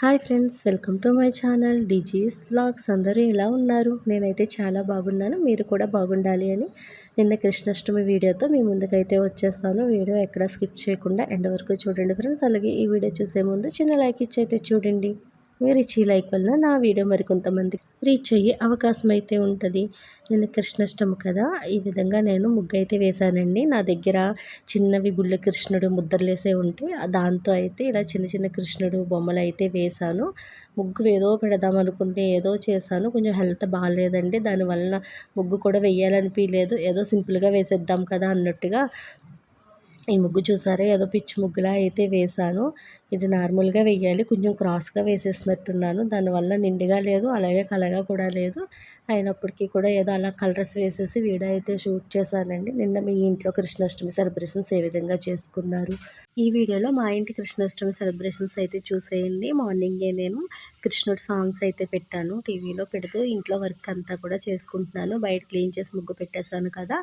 Hi friends welcome to my channel disease vlogs. అందరూ ఎలా ఉన్నారు? నేనైతే చాలా బాగున్నాను మీరు కూడా బాగుండాలి అని. నిన్న కృష్ణాష్టమి వీడియోతో మీ ముందుకైతే వచ్చేస్తాను. వీడియో ఎక్కడ స్కిప్ చేయకుండా ఎండ్ వరకు చూడండి ఫ్రెండ్స్. అలాగే ఈ వీడియో చూసే ముందు చిన్న లైక్ ఇచ్చి అయితే చూడండి. మీరు ఇచ్చి లైక్ వల్ల నా వీడియో మరికొంతమంది రీచ్ అయ్యే అవకాశం అయితే ఉంటుంది. నేను కృష్ణాష్టమి కదా ఈ విధంగా నేను ముగ్గు అయితే వేశానండి. నా దగ్గర చిన్నవి బుల్ల కృష్ణుడు ముద్రలేసే ఉంటే దాంతో అయితే ఇలా చిన్న చిన్న కృష్ణుడు బొమ్మలు అయితే వేశాను. ముగ్గు ఏదో పెడదాం అనుకుంటే ఏదో చేశాను. కొంచెం హెల్త్ బాగాలేదండి దానివల్ల ముగ్గు కూడా వేయాలనిపించలేదు ఏదో సింపుల్గా వేసేద్దాం కదా అన్నట్టుగా ఈ ముగ్గు చూసారా? ఏదో పిచ్చి ముగ్గులా అయితే వేశాను. ఇది నార్మల్గా వేయాలి కొంచెం క్రాస్గా వేసేసినట్టున్నాను. దానివల్ల నిండుగా లేదు అలాగే కలగా కూడా లేదు. అయినప్పటికీ కూడా ఏదో అలా కలర్స్ వేసేసి వీడియో అయితే షూట్ చేశానండి. నిన్న మీ ఇంట్లో కృష్ణాష్టమి సెలబ్రేషన్స్ ఏ విధంగా చేసుకున్నారు? ఈ వీడియోలో మా ఇంటి కృష్ణాష్టమి సెలబ్రేషన్స్ అయితే చూసేయండి. మార్నింగే నేను కృష్ణుడి సాంగ్స్ అయితే పెట్టాను. టీవీలో పెడుతూ ఇంట్లో వర్క్ అంతా కూడా చేసుకుంటున్నాను. బయట క్లీన్ చేసి ముగ్గు పెట్టేశాను కదా.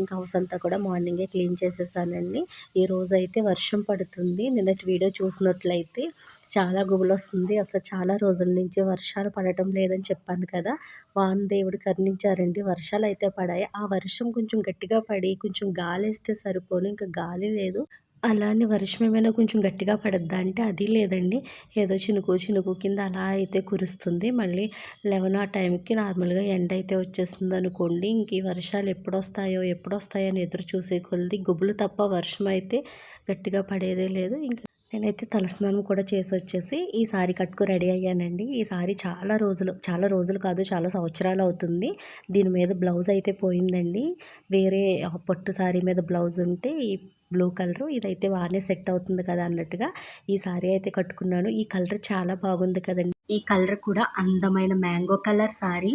ఇంకా హౌస్ అంతా కూడా మార్నింగే క్లీన్ చేసేసానండి. ఈ రోజు అయితే వర్షం పడుతుంది. నిన్నటి వీడియో చూసిన చూసినట్లయితే చాలా గుబులు వస్తుంది అసలు చాలా రోజుల నుంచి వర్షాలు పడటం లేదని చెప్పాను కదా! వాన దేవుడు కర్ణించారండి. వర్షాలు అయితే పడాయి. ఆ వర్షం కొంచెం గట్టిగా పడి కొంచెం గాలి వేస్తే సరిపోను. ఇంకా గాలి లేదు. అలానే వర్షం ఏమైనా కొంచెం గట్టిగా పడద్దా అంటే అది లేదండి. ఏదో చినుకు చినుకు కింద అలా అయితే కురుస్తుంది. మళ్ళీ లెవెన్ ఆ టైంకి నార్మల్గా ఎండ అయితే వచ్చేస్తుంది అనుకోండి. ఇంక ఈ వర్షాలు ఎప్పుడు వస్తాయో ఎప్పుడు వస్తాయో అని ఎదురు చూసే కొలిది గుబులు తప్ప వర్షం అయితే గట్టిగా పడేదే లేదు. ఇంకా నేనైతే తలస్నానం కూడా చేసి వచ్చేసి ఈ సారీ కట్టుకు రెడీ అయ్యానండి. ఈ సారీ చాలా రోజులు చాలా రోజులు కాదు చాలా సంవత్సరాలు అవుతుంది. దీని మీద బ్లౌజ్ అయితే పోయిందండి. వేరే పట్టు సారీ మీద బ్లౌజ్ ఉంటే ఈ బ్లూ కలరు. ఇదైతే బాగానే సెట్ అవుతుంది కదా అన్నట్టుగా ఈ సారీ అయితే కట్టుకున్నాను. ఈ కలర్ చాలా బాగుంది కదండి. ఈ కలర్ కూడా అందమైన మ్యాంగో కలర్ సారీ.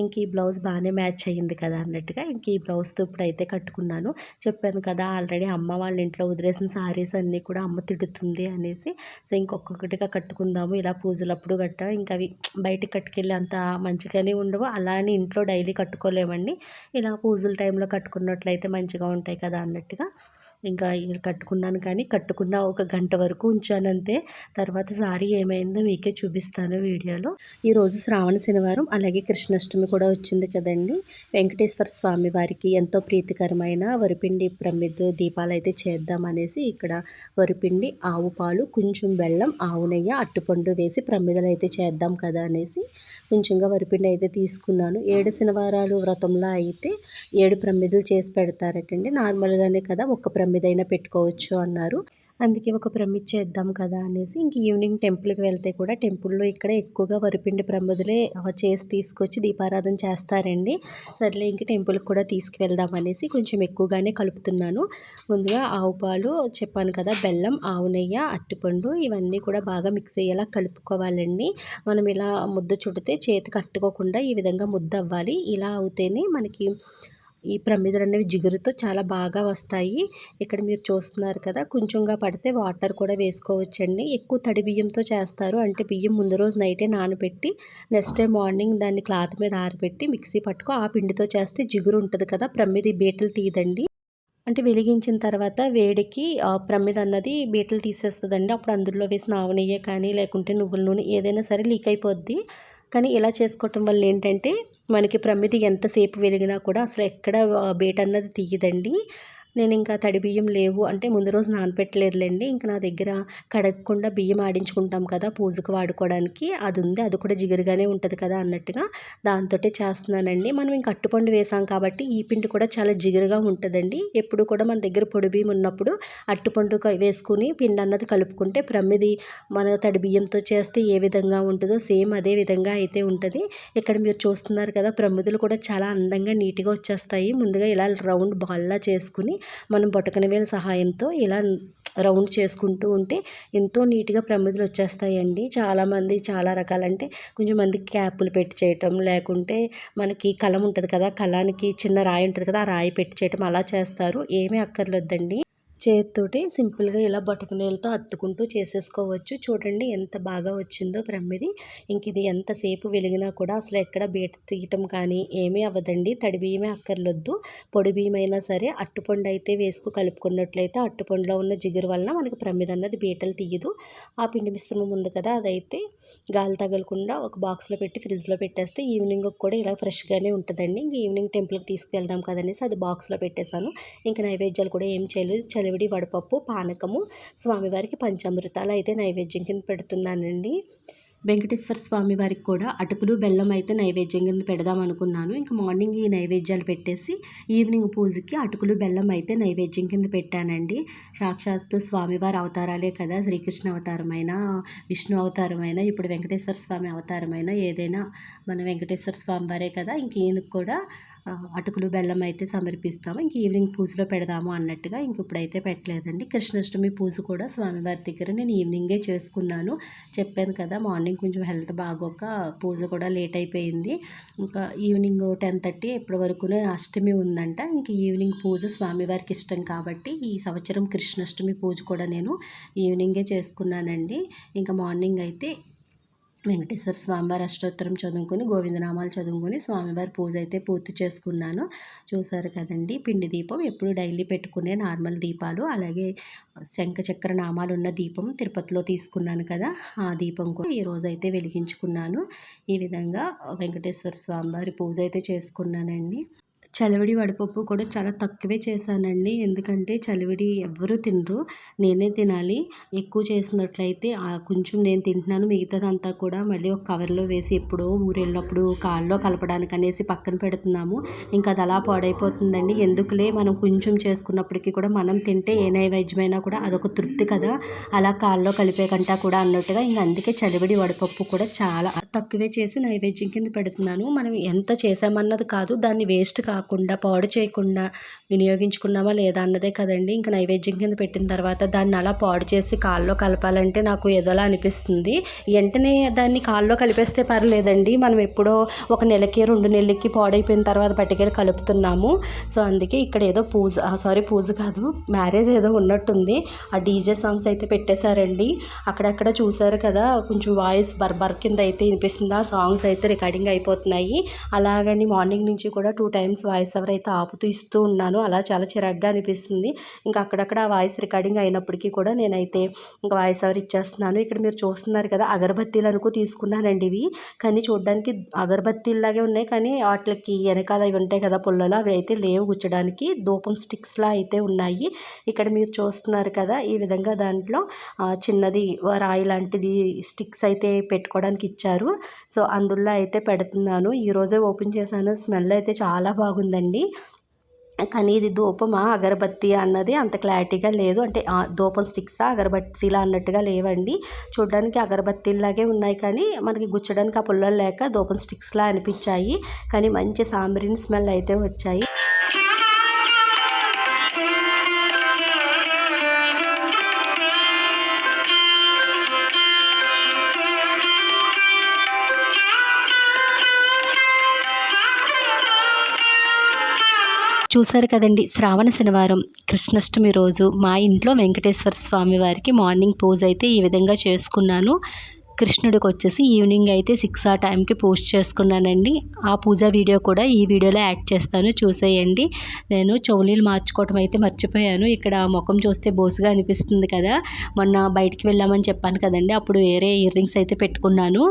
ఇంక ఈ బ్లౌజ్ బాగానే మ్యాచ్ అయ్యింది కదా అన్నట్టుగా ఇంక ఈ బ్లౌజ్తో ఇప్పుడు అయితే కట్టుకున్నాను. చెప్పాను కదా ఆల్రెడీ అమ్మ వాళ్ళ ఇంట్లో వదిలేసిన సారీస్ అన్నీ కూడా అమ్మ తిడుతుంది అనేసి. సో ఇంకొకటిగా కట్టుకుందాము. ఇలా పూజలప్పుడు గట్ట ఇంకా అవి బయటకు కట్టుకెళ్ళి అంత మంచిగానే ఉండవు. అలానే ఇంట్లో డైలీ కట్టుకోలేమండి. ఇలా పూజల టైంలో కట్టుకున్నట్లయితే మంచిగా ఉంటాయి కదా అన్నట్టుగా. ఇంకా కట్టుకున్నాను కానీ కట్టుకున్న ఒక గంట వరకు ఉంచానంతే. తర్వాత సారీ ఏమైందో మీకే చూపిస్తాను వీడియోలో. ఈరోజు శ్రావణ శనివారం అలాగే కృష్ణాష్టమి కూడా వచ్చింది కదండి. వెంకటేశ్వర స్వామి వారికి ఎంతో ప్రీతికరమైన వరిపిండి ప్రమిద దీపాలు అయితే చేద్దామనేసి ఇక్కడ వరిపిండి ఆవు పాలు కొంచెం బెల్లం ఆవు నెయ్యి అట్టుపండు వేసి ప్రమిదలు అయితే చేద్దాం కదా అనేసి కొంచెంగా వరిపిండి అయితే తీసుకున్నాను. ఏడు శనివారాలు వ్రతంలో అయితే ఏడు ప్రమిదలు చేసి పెడతారటండి. నార్మల్గానే కదా ఒక ప్రమిదైనా పెట్టుకోవచ్చు అన్నారు. అందుకే ఒక ప్రమిద్ చేద్దాం కదా అనేసి ఇంక ఈవినింగ్ టెంపుల్కి వెళ్తే కూడా టెంపుల్లో ఇక్కడ ఎక్కువగా వరిపిండి ప్రమిదలే చేసి తీసుకొచ్చి దీపారాధన చేస్తారండి. సర్లే ఇంక టెంపుల్కి కూడా తీసుకువెళ్దాం అనేసి కొంచెం ఎక్కువగానే కలుపుతున్నాను. ముందుగా ఆవు పాలు చెప్పాను కదా బెల్లం ఆవు నెయ్యి అట్టిపండు ఇవన్నీ కూడా బాగా మిక్స్ అయ్యేలా కలుపుకోవాలండి. మనం ఇలా ముద్ద చుడితే చేతి కట్టుకోకుండా ఈ విధంగా ముద్ద అవ్వాలి. ఇలా అవుతేనే మనకి ఈ ప్రమిదలు అనేవి జిగురుతో చాలా బాగా వస్తాయి. ఇక్కడ మీరు చూస్తున్నారు కదా కొంచెంగా పడితే వాటర్ కూడా వేసుకోవచ్చండి. ఎక్కువ తడి బియ్యంతో చేస్తారు. అంటే బియ్యం ముందు రోజు నైటే నానబెట్టి నెక్స్ట్ డే మార్నింగ్ దాన్ని క్లాత్ మీద ఆరబెట్టి మిక్సీ పట్టుకో ఆ పిండితో చేస్తే జిగురు ఉంటుంది కదా ప్రమిది బీటలు తీయదండి అంటే వెలిగించిన తర్వాత వేడికి ప్రమిద అన్నది బీటలు తీసేస్తుందండి. అప్పుడు అందులో వేసిన ఆవు నెయ్యి కానీ లేకుంటే నువ్వుల నూనె ఏదైనా సరే లీక్ అయిపోద్ది. కానీ ఇలా చేసుకోవటం వల్ల ఏంటంటే మనకి ప్రమిది ఎంతసేపు వెలిగినా కూడా అసలు ఎక్కడ బేట అన్నది తీయదండి. నేను ఇంకా తడి బియ్యం లేవు. అంటే ముందు రోజు నానపెట్టలేదులేండి. ఇంకా నా దగ్గర కడగకుండా బియ్యం ఆడించుకుంటాం కదా పూజకు వాడుకోవడానికి. అది ఉంది అది కూడా జిగురుగానే ఉంటుంది కదా అన్నట్టుగా దాంతో చేస్తున్నానండి. మనం ఇంకా అట్టుపండు వేసాం కాబట్టి ఈ పిండి కూడా చాలా జిగురుగా ఉంటుందండి. ఎప్పుడు కూడా మన దగ్గర పొడి బియ్యం ఉన్నప్పుడు అట్టుపండు వేసుకుని పిండి అన్నది కలుపుకుంటే ప్రమిది మన తడి బియ్యంతో చేస్తే ఏ విధంగా ఉంటుందో సేమ్ అదే విధంగా అయితే ఉంటుంది. ఇక్కడ మీరు చూస్తున్నారు కదా ప్రమిదులు కూడా చాలా అందంగా నీట్గా వచ్చేస్తాయి. ముందుగా ఇలా రౌండ్ బాల్లా చేసుకుని మనం వేల సహాయంతో ఇలా రౌండ్ చేసుకుంటూ ఉంటే ఎంతో నీట్గా ప్రమిదలు వచ్చేస్తాయండి. చాలామంది చాలా రకాలంటే కొంచెం మంది క్యాపులు పెట్టి చేయటం లేకుంటే మనకి కలం ఉంటుంది కదా కలానికి చిన్న రాయి ఉంటుంది కదా ఆ రాయి పెట్టి చేయటం అలా చేస్తారు. ఏమీ అక్కర్లేదండి. చేతితోటి సింపుల్గా ఇలా బొటకనేలతో అత్తుకుంటూ చేసేసుకోవచ్చు. చూడండి ఎంత బాగా వచ్చిందో ప్రమ్మిది ఇంక ఇది ఎంతసేపు వెలిగినా కూడా అసలు ఎక్కడ బీట తీయటం కానీ ఏమీ అవ్వదండి. తడి బియ్యమే అక్కర్లొద్దు. పొడి బియ్యమైనా అయినా సరే అట్టుపండు అయితే వేసుకు కలుపుకున్నట్లయితే అట్టుపండులో ఉన్న జిగురు వలన మనకి ప్రమ్మిది అన్నది బీటలు తీయదు. ఆ పిండి మిశ్రమం ఉంది కదా అదైతే గాలి తగలకుండా ఒక బాక్స్లో పెట్టి ఫ్రిడ్జ్లో పెట్టేస్తే ఈవినింగ్ కూడా ఇలా ఫ్రెష్గానే ఉంటుందండి. ఇంక ఈవినింగ్ టెంపుల్కి తీసుకెళ్దాం కదనేసి అది బాక్స్లో పెట్టేశాను. ఇంకా నైవేద్యాలు కూడా ఏం చేయలేదు. చలివిడి వడపప్పు పానకము స్వామివారికి పంచామృతాలు అయితే నైవేద్యం కింద పెడుతున్నానండి. వెంకటేశ్వర స్వామి వారికి కూడా అటుకులు బెల్లం అయితే నైవేద్యం కింద పెడదాం అనుకున్నాను. ఇంకా మార్నింగ్ ఈ నైవేద్యాలు పెట్టేసి ఈవినింగ్ పూజకి అటుకులు బెల్లం అయితే నైవేద్యం కింద పెట్టానండి. సాక్షాత్తు స్వామివారి అవతారాలే కదా శ్రీకృష్ణ అవతారమైన విష్ణు అవతారమైన ఇప్పుడు వెంకటేశ్వర స్వామి అవతారమైన ఏదైనా మన వెంకటేశ్వర స్వామి వారే కదా ఇంక ఈయనకు కూడా అటుకులు బెల్లం అయితే సమర్పిస్తాము. ఇంక ఈవినింగ్ పూజలో పెడదాము అన్నట్టుగా ఇంక ఇప్పుడైతే పెట్టలేదండి. కృష్ణాష్టమి పూజ కూడా స్వామివారి దగ్గర నేను ఈవినింగే చేసుకున్నాను. చెప్పాను కదా మార్నింగ్ కొంచెం హెల్త్ బాగోక పూజ కూడా లేట్ అయిపోయింది. ఇంకా ఈవినింగ్ టెన్ థర్టీ ఇప్పటి వరకునే అష్టమి ఉందంట. ఇంక ఈవినింగ్ పూజ స్వామివారికి ఇష్టం కాబట్టి ఈ సంవత్సరం కృష్ణాష్టమి పూజ కూడా నేను ఈవినింగే చేసుకున్నానండి. ఇంకా మార్నింగ్ అయితే వెంకటేశ్వర స్వామివారి అష్టోత్తరం చదువుకొని గోవిందనామాలు చదువుకొని స్వామివారి పూజ అయితే పూర్తి చేసుకున్నాను. చూసారు కదండి పిండి దీపం ఎప్పుడు డైలీ పెట్టుకునే నార్మల్ దీపాలు అలాగే శంఖ చక్ర నామాలు ఉన్న దీపం తిరుపతిలో తీసుకున్నాను కదా ఆ దీపం కూడా ఈరోజు అయితే వెలిగించుకున్నాను. ఈ విధంగా వెంకటేశ్వర స్వామివారి పూజ అయితే చేసుకున్నానండి. చలివిడి వడపప్పు కూడా చాలా తక్కువే చేశానండి. ఎందుకంటే చలివిడి ఎవ్వరూ తినరు. నేనే తినాలి. ఎక్కువ చేసినట్లయితే కొంచెం నేను తింటున్నాను. మిగతాదంతా కూడా మళ్ళీ ఒక కవర్లో వేసి ఎప్పుడో ఊరు వెళ్ళినప్పుడు కాల్లో కలపడానికి అనేసి పక్కన పెడుతున్నాము. ఇంకా అది అలా పాడైపోతుందండి. ఎందుకులే మనం కొంచెం చేసుకున్నప్పటికీ కూడా మనం తింటే ఏ నైవేద్యమైనా కూడా అదొక తృప్తి కదా. అలా కాల్లో కలిపే కంటా కూడా అన్నట్టుగా ఇంకా అందుకే చలివిడి వడపప్పు కూడా చాలా తక్కువే చేసి నైవేద్యం కింద పెడుతున్నాను. మనం ఎంత చేసామన్నది కాదు. దాన్ని వేస్ట్ కాదు కాకుండా పాడు చేయకుండా వినియోగించుకున్నామా లేదా అన్నదే కదండి. ఇంకా నైవేద్యం కింద పెట్టిన తర్వాత దాన్ని అలా పాడు చేసి కాల్లో కలపాలంటే నాకు ఏదోలా అనిపిస్తుంది. వెంటనే దాన్ని కాల్లో కలిపేస్తే పర్లేదండి. మనం ఎప్పుడో ఒక నెలకి రెండు నెలలకి పాడైపోయిన తర్వాత పట్టుకెళ్ళి కలుపుతున్నాము. సో అందుకే ఇక్కడ ఏదో పూజ సారీ పూజ కాదు మ్యారేజ్ ఏదో ఉన్నట్టుంది. ఆ డీజే సాంగ్స్ అయితే పెట్టేశారండి. అక్కడక్కడ చూసారు కదా కొంచెం వాయిస్ బర్బర్ కింద అయితే వినిపిస్తుంది. ఆ సాంగ్స్ అయితే రికార్డింగ్ అయిపోతున్నాయి. అలాగని మార్నింగ్ నుంచి కూడా టూ టైమ్స్ వాయిస్ ఓవర్ అయితే ఆపుతూ ఇస్తూ ఉన్నాను అలా చాలా చిరాగ్గా అనిపిస్తుంది. ఇంకా అక్కడక్కడ వాయిస్ రికార్డింగ్ అయినప్పటికీ కూడా నేనైతే ఇంకా వాయిస్ ఓవర్ ఇచ్చేస్తున్నాను. ఇక్కడ మీరు చూస్తున్నారు కదా అగరబత్తీలు అనుకో తీసుకున్నానండి ఇవి. కానీ చూడడానికి అగరబత్తీలాగే ఉన్నాయి. కానీ వాటికి వెనకాల ఇవి ఉంటాయి కదా పుల్లలు అవి అయితే లేవు గుచ్చడానికి. ధూపం స్టిక్స్లా అయితే ఉన్నాయి. ఇక్కడ మీరు చూస్తున్నారు కదా ఈ విధంగా దాంట్లో చిన్నది రాయి లాంటిది స్టిక్స్ అయితే పెట్టుకోవడానికి ఇచ్చారు. సో అందులో అయితే పెడుతున్నాను. ఈరోజే ఓపెన్ చేశాను. స్మెల్ అయితే చాలా బాగుంది. ఉందండి కానీ ఇది ధూపమా అగరబత్తి అన్నది అంత క్లారిటీగా లేదు. అంటే ధూపం స్టిక్సా అగరబత్తిలా అన్నట్టుగా లేవండి. చూడడానికి అగరబత్తిలాగే ఉన్నాయి కానీ మనకి గుచ్చడానికి ఆ పుల్లలు లేక ధూపం స్టిక్స్లా అనిపించాయి. కానీ మంచి సాంబ్రీన్ స్మెల్ అయితే వచ్చాయి. చూసారు కదండి శ్రావణ శనివారం. కృష్ణాష్టమి రోజు మా ఇంట్లో వెంకటేశ్వర స్వామి వారికి మార్నింగ్ పూజ అయితే ఈ విధంగా చేసుకున్నాను. కృష్ణుడికి వచ్చేసి ఈవినింగ్ అయితే సిక్స్ ఆ టైంకి పోస్ట్ చేసుకున్నానండి. ఆ పూజ వీడియో కూడా ఈ వీడియోలో యాడ్ చేస్తాను చూసేయండి. నేను చెవులీలు మార్చుకోవటం అయితే మర్చిపోయాను. ఇక్కడ ముఖం చూస్తే బోసుగా అనిపిస్తుంది కదా. మొన్న బయటికి వెళ్ళామని చెప్పాను కదండి. అప్పుడు వేరే ఇయర్ రింగ్స్ అయితే పెట్టుకున్నాను.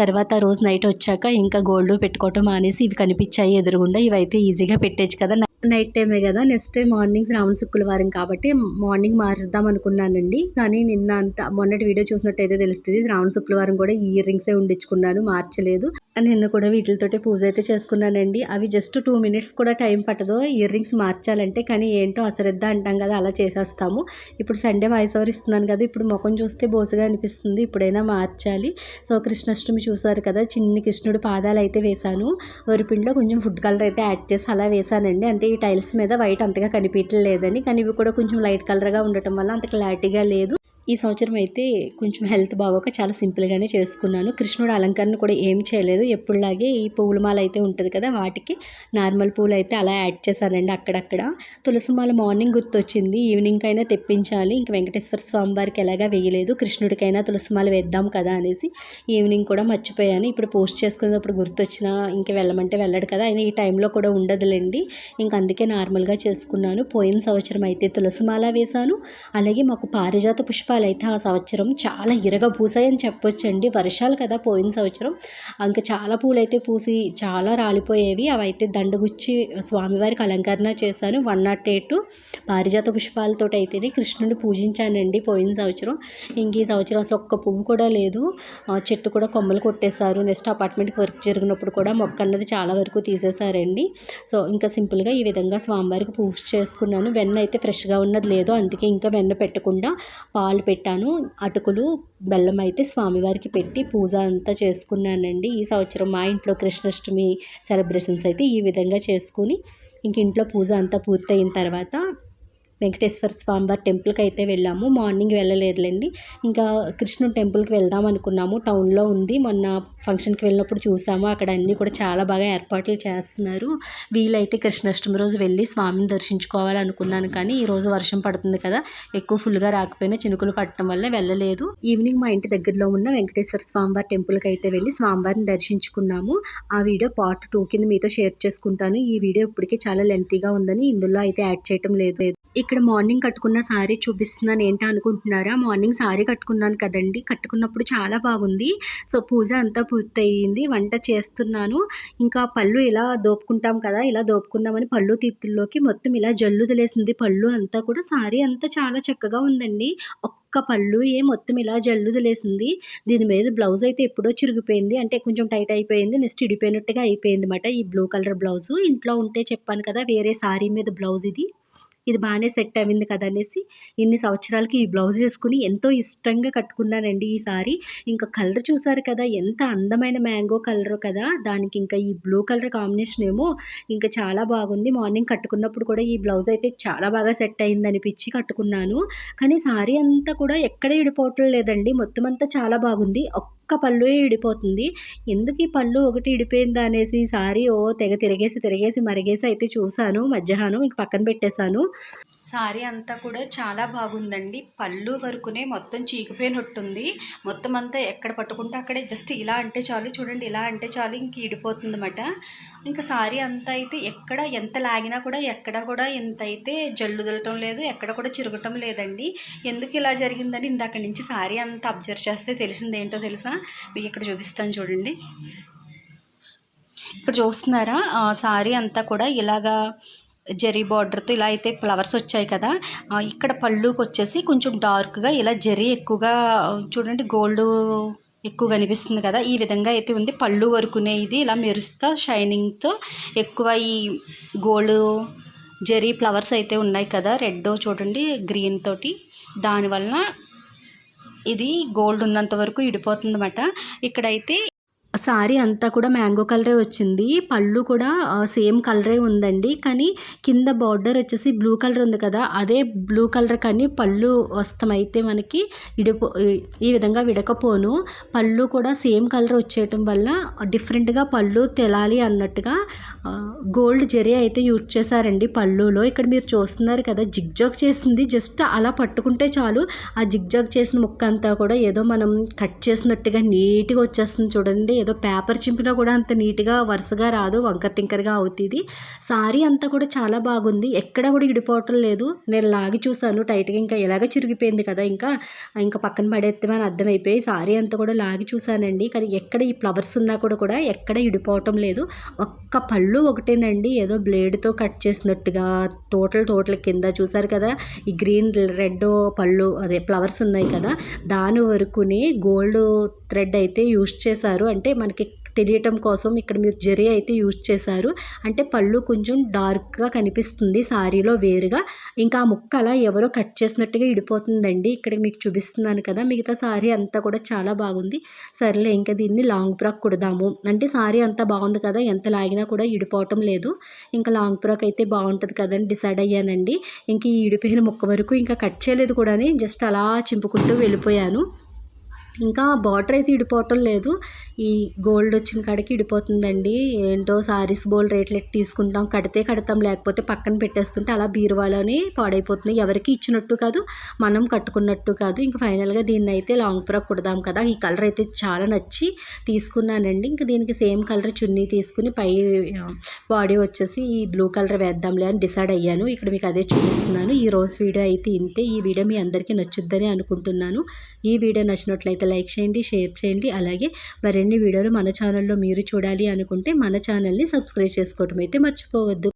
తర్వాత రోజు నైట్ వచ్చాక ఇంకా గోల్డ్ పెట్టుకోవటం మానేసి ఇవి కనిపించాయి ఎదురుగుండా. ఇవైతే ఈజీగా పెట్టేచ్చు కదా. నైట్ టైమే కదా. నెక్స్ట్ డే మార్నింగ్ శ్రావణ శుక్రవారం కాబట్టి మార్నింగ్ మార్చుద్దాం అనుకున్నానండి. కానీ నిన్న అంత మొన్నటి వీడియో చూసినట్టయితే తెలుస్తుంది. శ్రావణ శుక్రవారం కూడా ఇయర్ రింగ్సే ఉండించుకున్నాను మార్చలేదు. నిన్న కూడా వీటితోటే పూజ అయితే చేసుకున్నానండి. అవి జస్ట్ టూ మినిట్స్ కూడా టైం పట్టదు. ఇయర్ రింగ్స్ మార్చాలంటే కానీ ఏంటో అశ్రద్ధ అంటాం కదా అలా చేసేస్తాము. ఇప్పుడు సండే వాయిస్ ఓవర్ ఇస్తున్నాను కదా ఇప్పుడు ముఖం చూస్తే బోసుగా అనిపిస్తుంది. ఇప్పుడైనా మార్చాలి. సో కృష్ణాష్టమి చూసారు కదా చిన్ని కృష్ణుడు పాదాలు అయితే వేశాను. వరిపిండిలో కొంచెం ఫుడ్ కలర్ అయితే యాడ్ చేసి అలా వేశానండి. అంతే ఈ టైల్స్ మీద వైట్ అంతగా కనిపించలేదని కానీ ఇవి కూడా కొంచెం లైట్ కలర్గా ఉండటం వల్ల అంత క్లారిటీగా లేదు. ఈ సంవత్సరం అయితే కొంచెం హెల్త్ బాగోక చాలా సింపుల్గానే చేసుకున్నాను. కృష్ణుడు అలంకరణ కూడా ఏం చేయలేదు. ఎప్పుడులాగే ఈ పువ్వుల మాల అయితే ఉంటుంది కదా వాటికి నార్మల్ పూలు అయితే అలా యాడ్ చేశానండి అక్కడక్కడ. తులసి మాల మార్నింగ్ గుర్తొచ్చింది. ఈవినింగ్ అయినా తెప్పించాలి. ఇంక వెంకటేశ్వర స్వామి వారికి ఎలాగా వేయలేదు. కృష్ణుడికైనా తులసి మాల వేద్దాం కదా అనేసి ఈవినింగ్ కూడా మర్చిపోయాను. ఇప్పుడు పోస్ట్ చేసుకున్నప్పుడు గుర్తొచ్చిన ఇంక వెళ్ళమంటే వెళ్ళడు కదా అయినా ఈ టైంలో కూడా ఉండదులేండి. ఇంక అందుకే నార్మల్గా చేసుకున్నాను. పోయిన సంవత్సరం అయితే తులసి మాల వేశాను. అలాగే మాకు పారిజాత పుష్ప పుష్పాలు అయితే ఆ సంవత్సరం చాలా ఇరగ పూసాయని చెప్పొచ్చండి. వర్షాలు కదా పోయిన సంవత్సరం. ఇంకా చాలా పూలు అయితే పూసి చాలా రాలిపోయేవి. అవి అయితే దండగుచ్చి స్వామివారికి అలంకరణ చేశాను. వన్ నాట్ ఎయిట్ పారిజాత పుష్పాలతో అయితేనే కృష్ణుని పూజించానండి పోయిన సంవత్సరం. ఇంక ఈ సంవత్సరం అసలు ఒక్క పువ్వు కూడా లేదు. ఆ చెట్టు కూడా కొమ్మలు కొట్టేశారు. నెక్స్ట్ అపార్ట్మెంట్కి వర్క్ జరిగినప్పుడు కూడా మొక్క అన్నది చాలా వరకు తీసేశారండి. సో ఇంకా సింపుల్గా ఈ విధంగా స్వామివారికి పూజ చేసుకున్నాను. వెన్న అయితే ఫ్రెష్గా ఉన్నది లేదు. అందుకే ఇంకా వెన్న పెట్టకుండా పాలు పెట్టాను. అటుకులు బెల్లం అయితే స్వామివారికి పెట్టి పూజ అంతా చేసుకున్నానండి. ఈ సంవత్సరం మా ఇంట్లో కృష్ణాష్టమి సెలబ్రేషన్స్ అయితే ఈ విధంగా చేసుకుని ఇంక ఇంట్లో పూజ అంతా పూర్తయిన తర్వాత వెంకటేశ్వర స్వామివారి టెంపుల్కి అయితే వెళ్ళాము. మార్నింగ్ వెళ్ళలేదులేండి. ఇంకా కృష్ణుడు టెంపుల్కి వెళ్దాం అనుకున్నాము. టౌన్లో ఉంది. మొన్న ఫంక్షన్కి వెళ్ళినప్పుడు చూసాము. అక్కడ అన్నీ కూడా చాలా బాగా ఏర్పాట్లు చేస్తున్నారు. వీలైతే కృష్ణాష్టమి రోజు వెళ్ళి స్వామిని దర్శించుకోవాలనుకున్నాను కానీ ఈరోజు వర్షం పడుతుంది కదా. ఎక్కువ ఫుల్గా రాకపోయినా చినుకులు పట్టడం వల్ల వెళ్ళలేదు. ఈవినింగ్ మా ఇంటి దగ్గరలో ఉన్న వెంకటేశ్వర స్వామివారి టెంపుల్కి అయితే వెళ్ళి స్వామివారిని దర్శించుకున్నాము. ఆ వీడియో పార్ట్ టూ కింద మీతో షేర్ చేసుకుంటాను. ఈ వీడియో ఇప్పటికే చాలా లెంతీగా ఉందని ఇందులో అయితే యాడ్ చేయటం లేదు. ఇక్కడ మార్నింగ్ కట్టుకున్న శారీ చూపిస్తున్నాను ఏంటో అనుకుంటున్నారా? మార్నింగ్ శారీ కట్టుకున్నాను కదండి. కట్టుకున్నప్పుడు చాలా బాగుంది. సో పూజ అంతా పూర్తయింది. వంట చేస్తున్నాను. ఇంకా పళ్ళు ఇలా దోపుకుంటాం కదా ఇలా దోపుకుందామని పళ్ళు తీర్థుల్లోకి మొత్తం ఇలా జల్లు తెలిసింది పళ్ళు అంతా కూడా శారీ అంతా చాలా చక్కగా ఉందండి. ఒక్క పళ్ళు ఏ మొత్తం ఇలా జల్లు తెలిసింది దీని మీద బ్లౌజ్ అయితే ఎప్పుడో చిరిగిపోయింది. అంటే కొంచెం టైట్ అయిపోయింది నెక్స్ట్ ఇడిపోయినట్టుగా అయిపోయింది అనమాట ఈ బ్లూ కలర్ బ్లౌజ్. ఇంట్లో ఉంటే చెప్పాను కదా వేరే శారీ మీద బ్లౌజ్ ఇది. ఇది బాగానే సెట్ అయింది కదా అనేసి ఇన్ని సంవత్సరాలకి ఈ బ్లౌజ్ వేసుకుని ఎంతో ఇష్టంగా కట్టుకున్నానండి ఈ సారీ. ఇంకా కలర్ చూసారు కదా ఎంత అందమైన మ్యాంగో కలర్ కదా. దానికి ఇంకా ఈ బ్లూ కలర్ కాంబినేషన్ ఏమో ఇంకా చాలా బాగుంది. మార్నింగ్ కట్టుకున్నప్పుడు కూడా ఈ బ్లౌజ్ అయితే చాలా బాగా సెట్ అయింది అనిపించి కట్టుకున్నాను. కానీ సారీ అంతా కూడా ఎక్కడ ఇడిపోవటం లేదండి. మొత్తం అంతా చాలా బాగుంది. ఒక్క పళ్ళు ఇడిపోతుంది. ఎందుకు ఈ పళ్ళు ఒకటి ఇడిపోయిందా అనేసి సారీ ఓ తెగ తిరిగేసి తిరిగేసి మరిగేసి అయితే చూశాను. మధ్యాహ్నం ఇంక పక్కన పెట్టేశాను. సారీ అంతా కూడా చాలా బాగుందండి. పళ్ళు వరకునే మొత్తం చీకిపోయినట్టుంది. మొత్తం అంతా ఎక్కడ పట్టుకుంటే అక్కడే. జస్ట్ ఇలా అంటే చాలు. చూడండి ఇలా అంటే చాలు. ఇంక ఈడిపోతుంది అనమాట ఇంకా సారీ అంతా అయితే ఎక్కడ ఎంత లాగినా కూడా ఎక్కడ కూడా ఎంత అయితే జల్లు దలటం లేదు. ఎక్కడ కూడా చిరగటం లేదండి. ఎందుకు ఇలా జరిగిందని ఇందాక నుంచి సారీ అంతా అబ్జర్వ్ చేస్తే తెలిసింది ఏంటో తెలుసా? మీకు ఇక్కడ చూపిస్తాను చూడండి. ఇప్పుడు చూస్తున్నారా? సారీ అంతా కూడా ఇలాగా జెరీ బార్డర్తో ఇలా అయితే ఫ్లవర్స్ వచ్చాయి కదా ఇక్కడ పళ్ళుకి వచ్చేసి కొంచెం డార్క్గా ఇలా జెరీ ఎక్కువగా చూడండి గోల్డ్ ఎక్కువ కనిపిస్తుంది కదా ఈ విధంగా అయితే ఉంది. పళ్ళు వరకునే ఇది ఇలా మెరుస్తా షైనింగ్తో ఎక్కువ ఈ గోల్డ్ జెరీ ఫ్లవర్స్ అయితే ఉన్నాయి కదా రెడ్ చూడండి గ్రీన్ తోటి. దానివలన ఇది గోల్డ్ ఉన్నంత వరకు ఇడిపోతుందన్నమాట. ఇక్కడైతే సారీ అంతా కూడా మ్యాంగో కలరే వచ్చింది. పళ్ళు కూడా సేమ్ కలరే ఉందండి. కానీ కింద బార్డర్ వచ్చేసి బ్లూ కలర్ ఉంది కదా అదే బ్లూ కలర్ కానీ పళ్ళు వస్తామైతే మనకి ఇడిపో ఈ విధంగా విడకపోను. పళ్ళు కూడా సేమ్ కలర్ వచ్చేయటం వల్ల డిఫరెంట్గా పళ్ళు తెలాలి అన్నట్టుగా గోల్డ్ జెరీ అయితే యూజ్ చేశారండి పళ్ళులో. ఇక్కడ మీరు చూస్తున్నారు కదా జిగ్జాగ్ చేసింది. జస్ట్ అలా పట్టుకుంటే చాలు. ఆ జిగ్జాగ్ చేసిన ముక్క అంతా కూడా ఏదో మనం కట్ చేసినట్టుగా నీట్గా వచ్చేస్తుంది చూడండి. ఏదో పేపర్ చింపినా కూడా అంత నీట్గా వరుసగా రాదు వంకర్ టింకర్గా అవుతుంది. సారీ అంతా కూడా చాలా బాగుంది. ఎక్కడ కూడా ఇడిపోవటం లేదు. నేను లాగి చూసాను టైట్గా ఇంకా ఎలాగ చిరిగిపోయింది కదా ఇంకా. ఇంకా పక్కన పడేస్తామని అర్థమైపోయి సారీ అంతా కూడా లాగి చూశానండి కానీ ఎక్కడ ఈ ఫ్లవర్స్ ఉన్నా కూడా కూడా ఎక్కడ ఇడిపోవటం లేదు. ఒక్క పళ్ళు ఒకటేనండి. ఏదో బ్లేడ్తో కట్ చేసినట్టుగా టోటల్ టోటల్ కింద చూసారు కదా. ఈ గ్రీన్ రెడ్ పళ్ళు అదే ఫ్లవర్స్ ఉన్నాయి కదా. దాని వరకునే గోల్డ్ థ్రెడ్ అయితే యూజ్ చేశారు. అంటే మనకి తెలియటం కోసం ఇక్కడ మీరు జరీ అయితే యూజ్ చేశారు. అంటే పళ్ళు కొంచెం డార్క్గా కనిపిస్తుంది శారీలో వేరుగా. ఇంకా ఆ ముక్క అలా ఎవరో కట్ చేసినట్టుగా ఇడిపోతుందండి. ఇక్కడ మీకు చూపిస్తున్నాను కదా మిగతా శారీ అంతా కూడా చాలా బాగుంది. సర్లే ఇంకా దీన్ని లాంగ్ ఫ్రాక్ కుడదాము. అంటే శారీ అంతా బాగుంది కదా ఎంత లాగినా కూడా ఇడిపోవటం లేదు. ఇంకా లాంగ్ ఫ్రాక్ అయితే బాగుంటుంది కదని డిసైడ్ అయ్యానండి. ఇంక ఈ ఇడిపోయిన ముక్క వరకు ఇంకా కట్ చేయలేదు కూడా జస్ట్ అలా చింపుకుంటూ వెళ్ళిపోయాను. ఇంకా బార్డర్ అయితే ఇడిపోవటం లేదు. ఈ గోల్డ్ వచ్చిన కాడికి ఇడిపోతుందండి. ఏంటో సారీస్ బోల్ రేట్లు ఎట్టి తీసుకుంటాం కడితే కడతాం లేకపోతే పక్కన పెట్టేస్తుంటే అలా బీరువాలోనే పాడైపోతుంది. ఎవరికి ఇచ్చినట్టు కాదు మనం కట్టుకున్నట్టు కాదు. ఇంకా ఫైనల్గా దీన్ని అయితే లాంగ్ ఫ్రాక్ కుడదాం కదా. ఈ కలర్ అయితే చాలా నచ్చి తీసుకున్నానండి. ఇంకా దీనికి సేమ్ కలర్ చున్నీ తీసుకుని పై బాడీ వచ్చేసి ఈ బ్లూ కలర్ వేద్దాంలే అని డిసైడ్ అయ్యాను. ఇక్కడ మీకు అదే చూపిస్తున్నాను. ఈ రోజు వీడియో అయితే ఇంతే. ఈ వీడియో మీ అందరికీ నచ్చుద్దని అనుకుంటున్నాను. ఈ వీడియో నచ్చినట్లయితే లైక్ చేయండి షేర్ చేయండి. అలాగే మరిన్ని వీడియోలు మన ఛానల్లో మీరు చూడాలి అనుకుంటే మన ఛానల్ని సబ్స్క్రైబ్ చేసుకోవటం అయితే మర్చిపోవద్దు.